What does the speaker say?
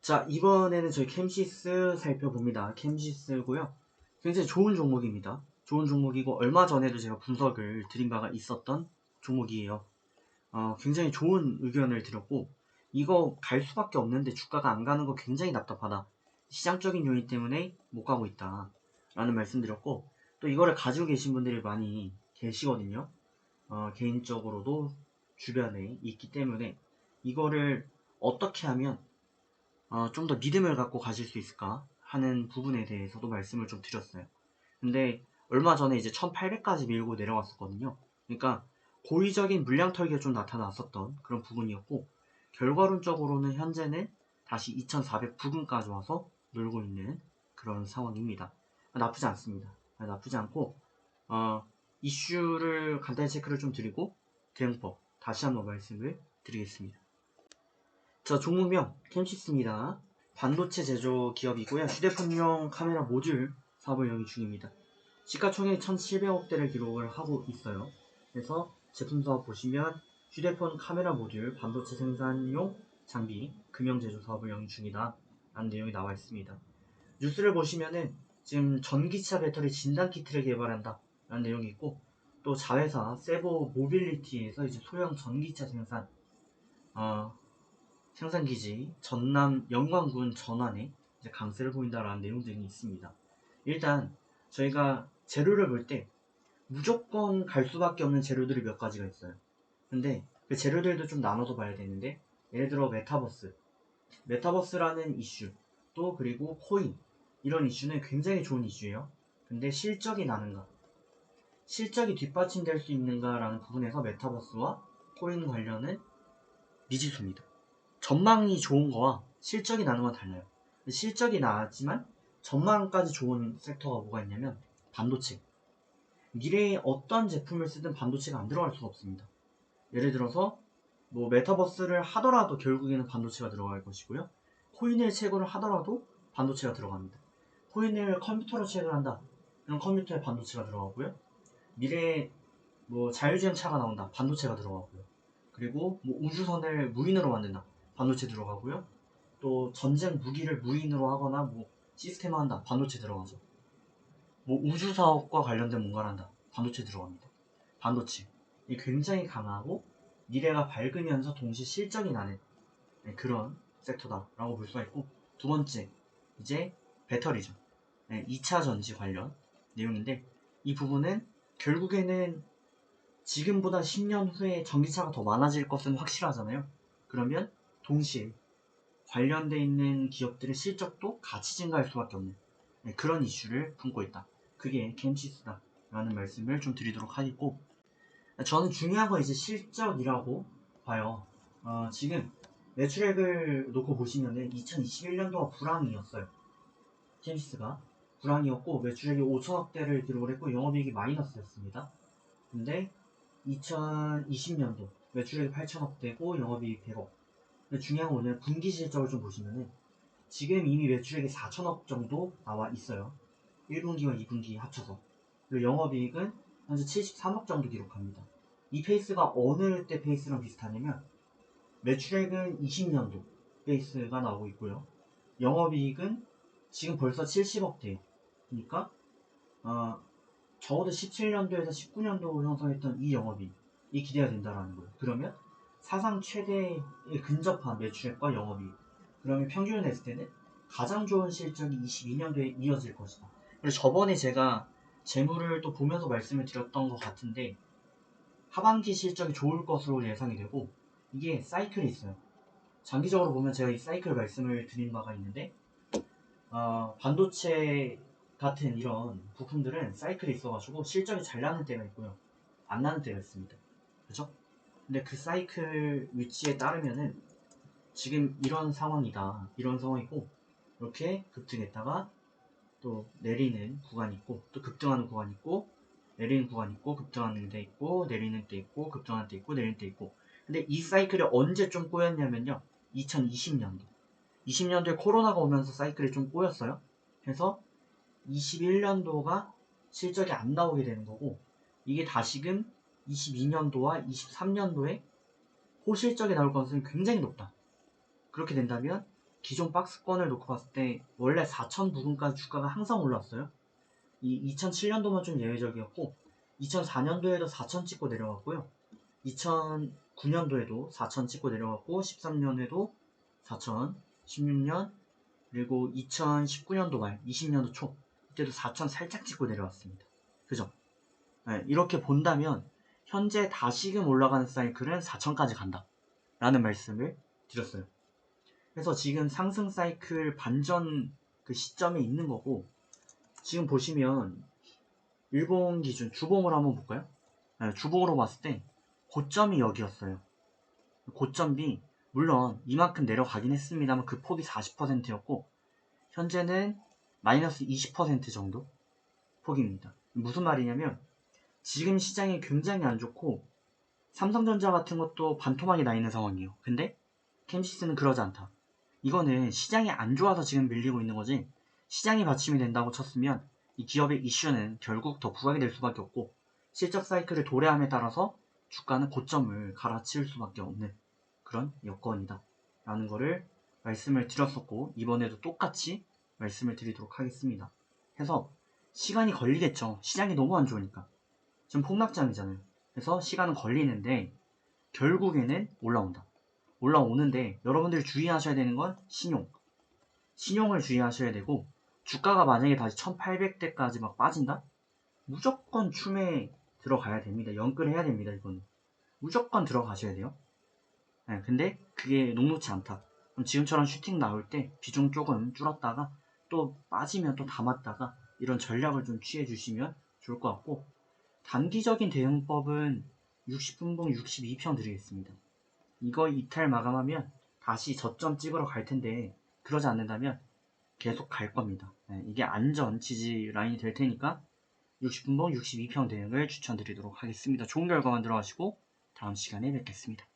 자, 이번에는 저희 캠시스 살펴봅니다. 캠시스고요. 굉장히 좋은 종목입니다. 좋은 종목이고 얼마 전에도 제가 분석을 드린 바가 있었던 종목이에요. 어, 굉장히 좋은 의견을 드렸고 이거 갈 수밖에 없는데 주가가 안 가는 거 굉장히 답답하다. 시장적인 요인 때문에 못 가고 있다. 라는 말씀 드렸고 또 이거를 가지고 계신 분들이 많이 계시거든요. 어, 개인적으로도 주변에 있기 때문에 이거를 어떻게 하면 어, 좀 더 믿음을 갖고 가실 수 있을까 하는 부분에 대해서도 말씀을 좀 드렸어요. 근데 얼마 전에 이제 1800까지 밀고 내려왔었거든요. 그러니까 고의적인 물량 털기가 좀 나타났었던 그런 부분이었고 결과론적으로는 현재는 다시 2400 부근까지 와서 놀고 있는 그런 상황입니다. 나쁘지 않습니다. 나쁘지 않고 어, 이슈를 간단히 체크를 좀 드리고 대응법 다시 한번 말씀을 드리겠습니다. 자, 종목명 캠시스입니다. 반도체 제조 기업이고요. 휴대폰용 카메라 모듈 사업을 영위 중입니다. 시가총액 1,700억대를 기록을 하고 있어요. 그래서 제품 사업 보시면 휴대폰 카메라 모듈 반도체 생산용 장비 금형 제조 사업을 영위 중이다. 라는 내용이 나와 있습니다. 뉴스를 보시면은 지금 전기차 배터리 진단 키트를 개발한다. 라는 내용이 있고 또 자회사 세보 모빌리티에서 이제 소형 전기차 생산 어, 생산기지 전남 영광군 전환에 강세를 보인다라는 내용들이 있습니다. 일단 저희가 재료를 볼 때 무조건 갈 수밖에 없는 재료들이 몇 가지가 있어요. 근데 그 재료들도 좀 나눠서 봐야 되는데 예를 들어 메타버스, 메타버스라는 이슈, 또 그리고 코인 이런 이슈는 굉장히 좋은 이슈예요. 근데 실적이 나는가, 실적이 뒷받침될 수 있는가라는 부분에서 메타버스와 코인 관련은 미지수입니다. 전망이 좋은 거와 실적이 나는 건 달라요. 실적이 나지만 전망까지 좋은 섹터가 뭐가 있냐면 반도체. 미래에 어떤 제품을 쓰든 반도체가 안 들어갈 수가 없습니다. 예를 들어서 뭐 메타버스를 하더라도 결국에는 반도체가 들어갈 것이고요. 코인을 채굴을 하더라도 반도체가 들어갑니다. 코인을 컴퓨터로 채굴 한다. 그럼 컴퓨터에 반도체가 들어가고요. 미래에 뭐 자율주행 차가 나온다. 반도체가 들어가고요. 그리고 뭐 우주선을 무인으로 만든다. 반도체 들어가고요. 또 전쟁 무기를 무인으로 하거나 뭐 시스템 한다. 반도체 들어가죠. 뭐 우주 사업과 관련된 뭔가를 한다. 반도체 들어갑니다. 반도체. 이 굉장히 강하고 미래가 밝으면서 동시에 실적이 나는 네, 그런 섹터다라고 볼 수가 있고 두 번째 이제 배터리죠. 네, 2차 전지 관련 내용인데 이 부분은 결국에는 지금보다 10년 후에 전기차가 더 많아질 것은 확실하잖아요. 그러면 동시에 관련돼 있는 기업들의 실적도 같이 증가할 수밖에 없는 네, 그런 이슈를 품고 있다. 그게 캠시스다. 라는 말씀을 좀 드리도록 하겠고 저는 중요한 건 이제 실적이라고 봐요. 어, 지금 매출액을 놓고 보시면은 2021년도가 불황이었어요. 캠시스가 불황이었고 매출액이 5천억대를 기록을 했고 영업이익이 마이너스였습니다. 근데 2020년도 매출액이 8천억대고 영업이익 100억. 중요한 건 뭐냐면 분기 실적을 좀 보시면은 지금 이미 매출액이 4천억 정도 나와 있어요. 1분기와 2분기 합쳐서. 그리고 영업이익은 현재 73억 정도 기록합니다. 이 페이스가 어느 때 페이스랑 비슷하냐면 매출액은 20년도 페이스가 나오고 있고요. 영업이익은 지금 벌써 70억대예요. 그러니까 어, 적어도 17년도에서 19년도 형성했던 이 영업이익이 기대가 된다라는 거예요. 그러면 사상 최대에 근접한 매출액과 영업이익. 그러면 평균을 냈을 때는 가장 좋은 실적이 22년도에 이어질 것이다. 그리고 저번에 제가 재물을 또 보면서 말씀을 드렸던 것 같은데 하반기 실적이 좋을 것으로 예상이 되고 이게 사이클이 있어요. 장기적으로 보면 제가 이 사이클 말씀을 드린 바가 있는데 어, 반도체 같은 이런 부품들은 사이클이 있어가지고 실적이 잘 나는 때가 있고요. 안 나는 때가 있습니다. 그죠? 근데 그 사이클 위치에 따르면은 지금 이런 상황이다. 이런 상황이고 이렇게 급등했다가 또 내리는 구간이 있고 또 급등하는 구간이 있고 내리는 구간이 있고 급등하는 데 있고 내리는 때 있고 급등하는 때 있고 내리는 때 있고. 근데 이 사이클이 언제 좀 꼬였냐면요. 2020년도. 20년도에 코로나가 오면서 사이클이 좀 꼬였어요. 그래서 21년도가 실적이 안 나오게 되는 거고 이게 다시금 22년도와 23년도에 호실적이 나올 가능성이 굉장히 높다 그렇게 된다면 기존 박스권을 놓고 봤을 때 원래 4천 부근까지 주가가 항상 올랐어요. 이 2007년도만 좀 예외적이었고 2004년도에도 4천 찍고 내려갔고요. 2009년도에도 4천 찍고 내려갔고 13년에도 4천, 16년 그리고 2019년도 말 20년도 초 이때도 4천 살짝 찍고 내려왔습니다. 그죠? 네, 이렇게 본다면 현재 다시금 올라가는 사이클은 4천까지 간다. 라는 말씀을 드렸어요. 그래서 지금 상승 사이클 반전 그 시점에 있는 거고 지금 보시면 일본 기준 주봉으로 한번 볼까요? 네, 주봉으로 봤을 때 고점이 여기였어요. 고점이 물론 이만큼 내려가긴 했습니다만 그 폭이 40%였고 현재는 마이너스 20% 정도 폭입니다. 무슨 말이냐면 지금 시장이 굉장히 안 좋고 삼성전자 같은 것도 반토막이 나 있는 상황이에요. 근데 캠시스는 그러지 않다. 이거는 시장이 안 좋아서 지금 밀리고 있는 거지 시장이 받침이 된다고 쳤으면 이 기업의 이슈는 결국 더 부각이 될 수밖에 없고 실적 사이클을 도래함에 따라서 주가는 고점을 갈아치울 수밖에 없는 그런 여건이다. 라는 거를 말씀을 드렸었고 이번에도 똑같이 말씀을 드리도록 하겠습니다. 해서 시간이 걸리겠죠. 시장이 너무 안 좋으니까. 지금 폭락장이잖아요. 그래서 시간은 걸리는데 결국에는 올라온다. 올라오는데 여러분들이 주의하셔야 되는 건 신용. 신용을 주의하셔야 되고 주가가 만약에 다시 1800대까지 막 빠진다? 무조건 춤에 들어가야 됩니다. 연끌해야 됩니다. 이거는. 무조건 들어가셔야 돼요. 네, 근데 그게 녹록치 않다. 그럼 지금처럼 슈팅 나올 때 비중 조금 줄었다가 또 빠지면 또 담았다가 이런 전략을 좀 취해 주시면 좋을 것 같고 단기적인 대응법은 60분봉 62평 드리겠습니다. 이거 이탈 마감하면 다시 저점 찍으러 갈 텐데 그러지 않는다면 계속 갈 겁니다. 네, 이게 안전 지지 라인이 될 테니까 60분봉 62평 대응을 추천드리도록 하겠습니다. 좋은 결과 만들어 가시고 다음 시간에 뵙겠습니다.